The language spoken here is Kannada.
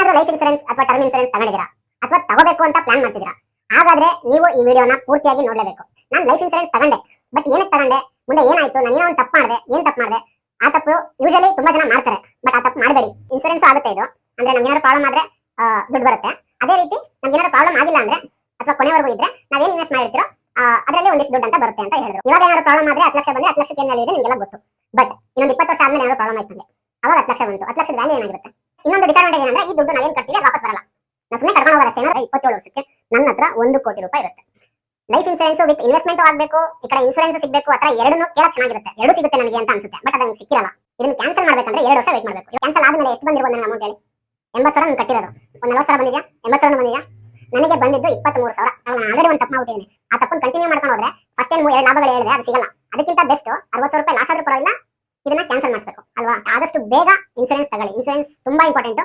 ನೀವೇನಾದ್ರೂ ಲೈಫ್ ಇನ್ಸೂರೆನ್ಸ್ ಅಥವಾ ಟರ್ಮ್ ಇನ್ಸೂರೆನ್ಸ್ ತಗೊಂಡಿದ್ದೀರಾ? ಅಥವಾ ತಗೋಬೇಕು ಅಂತ ಪ್ಲಾನ್ ಮಾಡ್ತಿದ್ದೀರಾ? ಹಾಗಾದ್ರೆ ನೀವು ಈ ವಿಡಿಯೋನ ಪೂರ್ತಿಯಾಗಿ ನೋಡ್ಲೇಬೇಕು. ನಾನು ಲೈಫ್ ಇನ್ಸೂರೆನ್ಸ್ ತಗೊಂಡೆ ಬಟ್ ಏನಕ್ಕೆ ತಗೊಂಡೆ? ಮುಂದೆ ಏನಾಯ್ತು? ನಾನು ಏನೋ ಒಂದು ತಪ್ಪು ಮಾಡಿದೆ, ಏನು ತಪ್ಪು ಮಾಡಿದೆ? ಆ ತಪ್ಪು ಯೂಶಲಿ ತುಂಬಾ ಜನ ಮಾಡ್ತಾರೆ ಬಟ್ ಆ ತಪ್ಪು ಮಾಡಬೇಡಿ. ಇನ್ಸೂರೆನ್ಸ್ ಆಗುತ್ತೆ ಇದು. ಅಂದ್ರೆ ನಮ್ಗೆ ಪ್ರಾಬ್ಲಮ್ ಆದ್ರೆ ದುಡ್ಡು ಬರುತ್ತೆ. ಅದೇ ರೀತಿ ನಮ್ಗೆ ಏನಾದ್ರು ಪ್ರಾಬ್ಲಮ್ ಆಗಿಲ್ಲ ಅಂದ್ರೆ, ಅಥವಾ ಕೊನೆವರೆಗೂ ಇದ್ರೆ ನಾವೇನ್ ಇನ್ವೆಸ್ಟ್ ಮಾಡಿರ್ತೀರೋ ಅದರಲ್ಲಿ ಒಂದಿಷ್ಟು ದುಡ್ಡು ಅಂತ ಬರುತ್ತೆ ಅಂತ ಹೇಳಿದ್ರು. ಇವಾಗ ಏನಾದ್ರು ಪ್ರಾಬ್ಲಮ್ ಆದ್ರೆ ಹತ್ತು ಲಕ್ಷ ಬಂದ್ರೆ ಹತ್ತು ಲಕ್ಷಕ್ಕೆ ಏನು ವ್ಯಾಲ್ಯೂ ಇದೆ ನಿಮಗೆಲ್ಲ ಗೊತ್ತು. ಬಟ್ ಇನ್ನೊಂದು ಇಪ್ಪತ್ತು ವರ್ಷ ಆದ್ಮೇಲೆ ಏನಾದ್ರು ಪ್ರಾಬ್ಲಮ್ ಆಯ್ತು ಅಂದ್ರೆ, ಅವಾಗ ಹತ್ತು ಲಕ್ಷ ಬಂತು. ಹತ್ತು ಲಕ್ಷದ ವ್ಯಾಲ್ಯೂ ಏನಾಗಿರುತ್ತೆ? ಇನ್ನೊಂದು ಡಿಸ್ಅಡ್ವಾಂಟೇಜ್ ಏನಂದ್ರೆ, ಈ ದುಡ್ಡು ನಾವೇನ್ ಕಟ್ತೀವಿ ವಾಪಸ್ ಬರಲ್ಲ. ನಾವು ಸುಮ್ಮನೆ ಕರ್ಕೊಂಡು ಹೋಗೋದು ಅಷ್ಟೇ ಏನಾದ್ರೆ ಇಪ್ಪತ್ತೇಳು ವರ್ಷಕ್ಕೆ ನನ್ನ ಹತ್ರ ಒಂದು ಕೋಟಿ ರೂಪಾಯಿ ಇರುತ್ತೆ. ಲೈಫ್ ಇನ್ಸೂರೆನ್ಸ್ ವಿತ್ ಇನ್ವೆಸ್ಟ್ಮೆಂಟ್ ಆಗಬೇಕು, ಈ ಕಡೆ ಇನ್ಸೂರೆನ್ಸ್ ಸಿಗಬೇಕು ಅಥವಾ ಎರಡನ್ನೂ ಕೇಳ ಚೆನ್ನಾಗಿರುತ್ತೆ. ಎರಡು ಸಿಗುತ್ತೆ ನನಗೆ ಅಂತ ಅನ್ಸುತ್ತೆ ಬಟ್ ಅದನ್ನ ಸಿಕ್ಕಿರಲ್ಲ. ಇದನ್ನು ಕ್ಯಾನ್ಸಲ್ ಮಾಡ್ಬೇಕಂದ್ರೆ ಎರಡು ವರ್ಷ ವೇಟ್ ಮಾಡಬೇಕು. ಕ್ಯಾನ್ಸಲ್ ಆದ್ಮೇಲೆ ಎಷ್ಟು ಬಂದಿರೋದು ನನ್ನ ಅಮೌಂಟ್ ಹೇಳಿ? ಎಂಬತ್ತು ಸಾವಿರ ನಾನು ಕಟ್ಟಿರೋದು. ಒಂದು ನಲವತ್ತು ಸಾವಿರ ಬಂದಿದ್ಯಾ? ಎಂಬತ್ತು ಸಾವಿರ ಬಂದಿದ್ಯಾ? ನನಗೆ ಬಂದಿದ್ದು ಇಪ್ಪತ್ಮೂರು ಸಾವಿರ. ನಾನು ಆಲ್ರೆಡಿ ಒಂದು ತಪ್ಪು ಮಾಡಿದ್ದೀನಿ ಆ ತಪ್ಪನ್ನು ಕಂಟಿನ್ಯೂ ಮಾಡ್ಕೊಂಡು ಹೋದ್ರೆ ಫಸ್ಟ್ ಏನು ಎರಡು ಲಾಭಗಳು ಹೇಳಿದೆ, ಅದು ಸಿಗಲ್ಲ. ಅದಕ್ಕಿಂತ ಬೆಸ್ಟ್ ಅರವತ್ತು ಸಾವಿರ ರೂಪಾಯಿ ಲಾಸ್ ಆದ್ರೂ ಪರವಾಗಿಲ್ಲ, ಇದನ್ನ ಕ್ಯಾನ್ಸಲ್ ಮಾಡಿಸ್ಬೇಕು. ಅಲ್ವಾ? ಆದಷ್ಟು ಬೇಗ ಇನ್ಸೂರೆನ್ಸ್ ತಗೊಳ್ಳಿ. ಇನ್ಸೂರೆನ್ಸ್ ತುಂಬಾ ಇಂಪಾರ್ಟೆಂಟ್